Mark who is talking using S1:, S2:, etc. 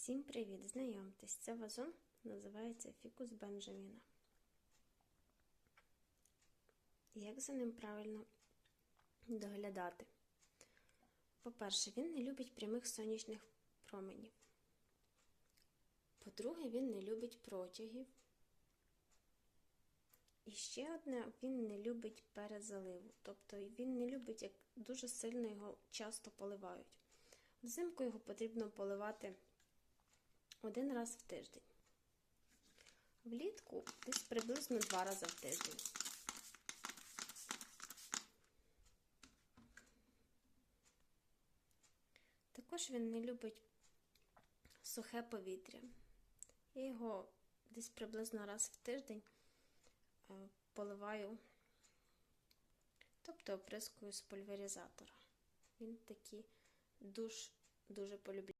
S1: Всім привіт! Знайомтесь, це вазон називається фікус Бенджаміна. Як за ним правильно доглядати? По-перше, він не любить прямих сонячних променів. По-друге, він не любить протягів. І ще одне, він не любить перезаливу. Тобто він не любить, як дуже сильно його часто поливають. Взимку його потрібно поливати один раз в тиждень. Влітку десь приблизно два рази в тиждень. Також він не любить сухе повітря. Я його десь приблизно раз в тиждень е, поливаю, тобто оприскую з пульверизатора. Він такий душ дуже полюбляє.